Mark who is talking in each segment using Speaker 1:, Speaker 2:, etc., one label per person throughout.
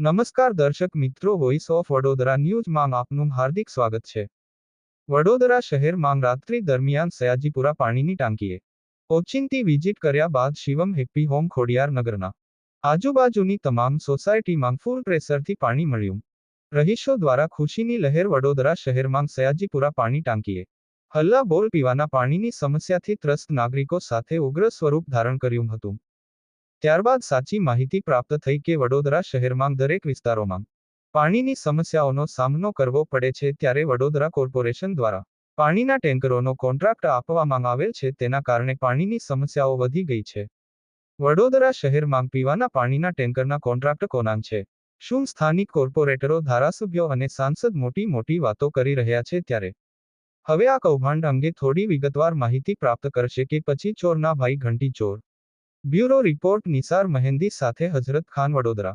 Speaker 1: નમસ્કાર દર્શક મિત્રો વોઇસ ઓફ વડોદરા ન્યૂઝમાં આપનું હાર્દિક સ્વાગત છે. વડોદરા શહેરમાં રાત્રિ દરમિયાન સયાજીપુરા પાણીની ટાંકીએ ઓચિંતી વિઝિટ કર્યા બાદ શિવમ હેપ્પી હોમ ખોડિયાર નગરના આજુબાજુની તમામ સોસાયટીમાં ફૂલ પ્રેશરથી પાણી મળ્યું. રહીશો દ્વારા ખુશીની લહેર વડોદરા શહેરમાં સયાજીપુરા પાણી ટાંકીએ હલ્લા બોલ પીવાના પાણીની સમસ્યાથી ત્રસ્ત નાગરિકો સાથે ઉગ્ર સ્વરૂપ ધારણ કર્યું હતું. ત્યારબાદ સાચી માહિતી પ્રાપ્ત થઈ કે વડોદરા શહેરમાં દરેક વિસ્તારોમાં પાણીની સમસ્યાઓનો સામનો કરવો પડે છે ત્યારે વડોદરા કોર્પોરેશન દ્વારા પાણીના ટેન્કરોનો કોન્ટ્રાક્ટ આપવામાં આવેલ છે તેના કારણે પાણીની સમસ્યાઓ વધી ગઈ છે. વડોદરા શહેરમાં પીવાના પાણીના ટેન્કરના કોન્ટ્રાક્ટ કોનામ છે. શું સ્થાનિક કોર્પોરેટરો ધારાસભ્યો અને સાંસદ મોટી મોટી વાતો કરી રહ્યા છે ત્યારે? હવે આ કૌભાંડ અંગે થોડી વિગતવાર માહિતી પ્રાપ્ત કરશે કે પછી ચોરના ભાઈ ઘંટી ચોર બ્યુરો રિપોર્ટ નિસાર મહેંદી સાથે હજરત ખાન વડોદરા.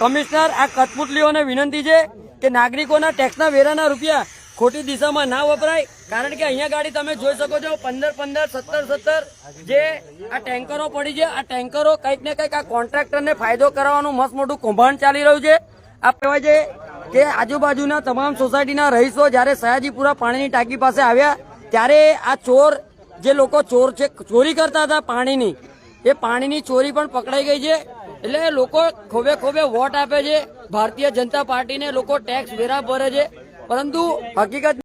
Speaker 2: કમિશનર, આ કઠપુતલીઓને વિનંતી છે કે નાગરિકોના ટેક્સના વેરાના રૂપિયા ખોટી દિશામાં ના વપરાય. કારણ કે અહીંયા ગાડી તમે જોઈ શકો છો, પંદર પંદર, સત્તર સત્તર જે આ ટેન્કરો પડી છે, આ ટેન્કરો કંઈક ને કંઈક આ કોન્ટ્રાક્ટરને ફાયદો કરાવવાનું મસ્ત મોટું કૌભાંડ ચાલી રહ્યું છે. આ કહેવાય છે કે આજુબાજુના તમામ સોસાયટીના રહીશો જ્યારે સયાજીપુરા પાણીની ટાંકી પાસે આવ્યા, ત્યારે આ ચોર, જે લોકો ચોર છે, ચોરી કરતા હતા પાણીની, એ પાણીની ચોરી પણ પકડાઈ ગઈ છે. એટલે લોકો ખોબે ખોબે વોટ આપે છે. ભારતીય જનતા પાર્ટીને લોકો ટેક્સ વેરા ભરે છે. પરંતુ હકીકત